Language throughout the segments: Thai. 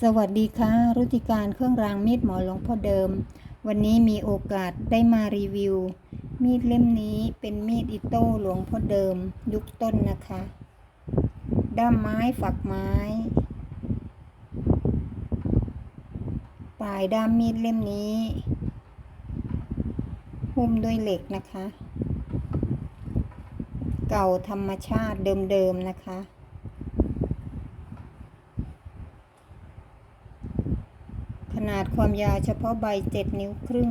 สวัสดีค่ะ รุจิการเครื่องรางมีดหมอหลวงพ่อเดิม วันนี้มีโอกาสได้มารีวิว มีดเล่มนี้เป็นมีดอิโต้หลวงพ่อเดิม ยุคต้นนะคะ ด้ามไม้ฝักไม้ ปลายด้ามมีดเล่มนี้ หุ้มด้วยเหล็กนะคะ เก่าธรรมชาติเดิมๆนะคะ ขนา ดความยาวเฉพาะใบ 7 นิ้วครึ่ง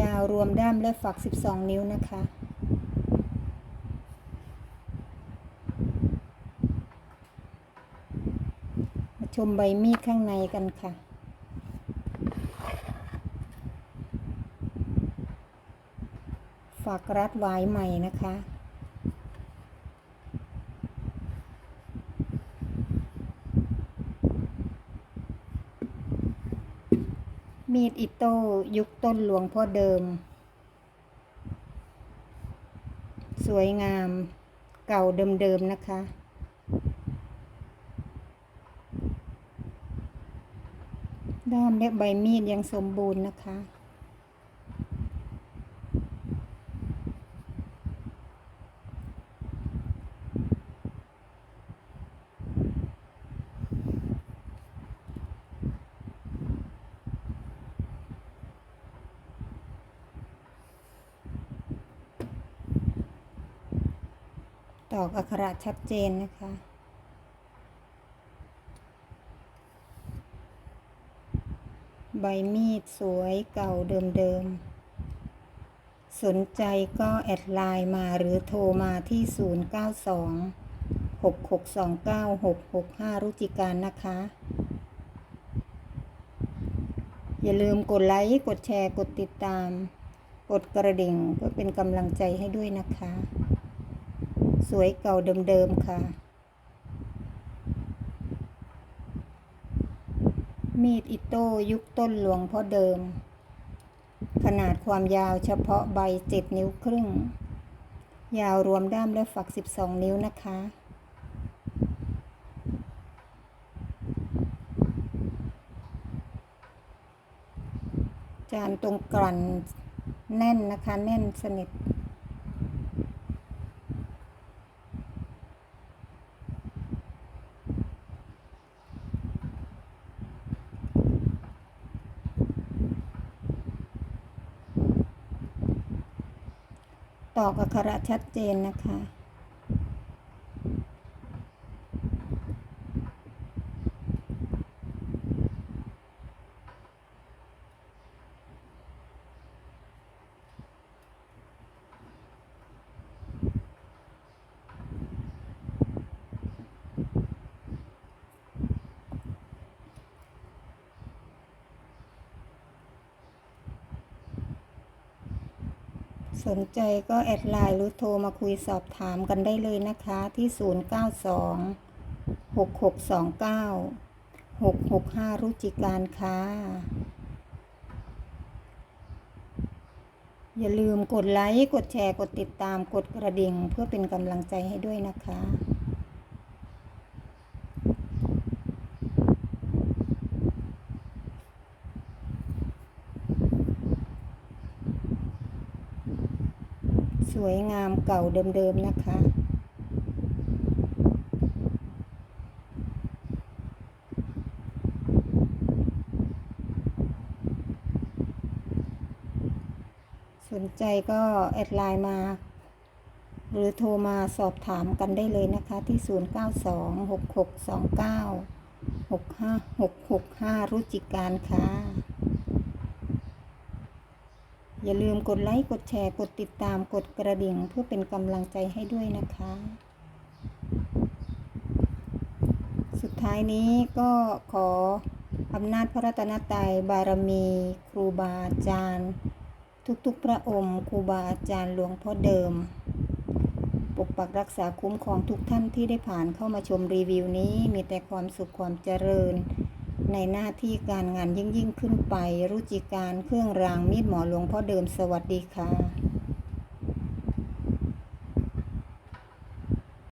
ยาวรวมด้ามและฝัก 12 นิ้วนะคะมาชมใบมีดข้างในกันค่ะฝักรัดไว้ใหม่นะคะ มีดอิโต้ยุคต้นหลวงพ่อเดิม สวยงามเก่าเดิมๆนะคะ ด้ามและใบมีดยังสมบูรณ์นะคะ ตอกอักขระชัดเจนนะคะ ใบมีดสวยเก่าเดิมๆ สนใจก็แอดไลน์มาหรือโทรมาที่ 092 6629 665 รุจิการนะคะ อย่าลืมกดไลค์ กดแชร์ กดติดตาม กดกระดิ่งเพื่อเป็นกำลังใจให้ด้วยนะคะ สวยเก่าเดิมๆค่ะ มีดอิโต้ยุคต้นหลวงพ่อเดิม ขนาดความยาวเฉพาะใบ7นิ้วครึ่ง ยาวรวมด้ามและฝัก12นิ้วนะคะจานตรงกลั่นแน่นนะคะ แน่นสนิท อกอักขระชัดเจนนะคะ สนใจก็แอดไลน์หรือโทรมาคุยสอบถามกันได้เลยนะคะที่ 092 6629 665 รุจิการค่ะ อย่าลืมกดไลค์ กดแชร์ กดติดตาม กดกระดิ่ง เพื่อเป็นกำลังใจให้ด้วยนะคะ สวยงามเก่าเดิมๆนะคะ สนใจก็แอดไลน์มา หรือโทรมาสอบถามกันได้เลยนะคะที่ 092662965665 รุจิการค่ะ อย่าลืมกดไลค์ กดแชร์ กดติดตาม กดกระดิ่งเพื่อเป็นกำลังใจให้ด้วยนะคะ สุดท้ายนี้ก็ขออำนาจพระรัตนตรัยบารมี ครูบาอาจารย์ ทุกๆพระองค์ครูบาอาจารย์หลวงพ่อเดิม ปกปักรักษาคุ้มครองทุกท่านที่ได้ผ่านเข้ามาชมรีวิวนี้ มีแต่ความสุขความเจริญ ในหน้าที่การงานยิ่งยิ่งขึ้นไป รุจิการเครื่องรางมีดหมอหลวงพ่อเดิมสวัสดีค่ะ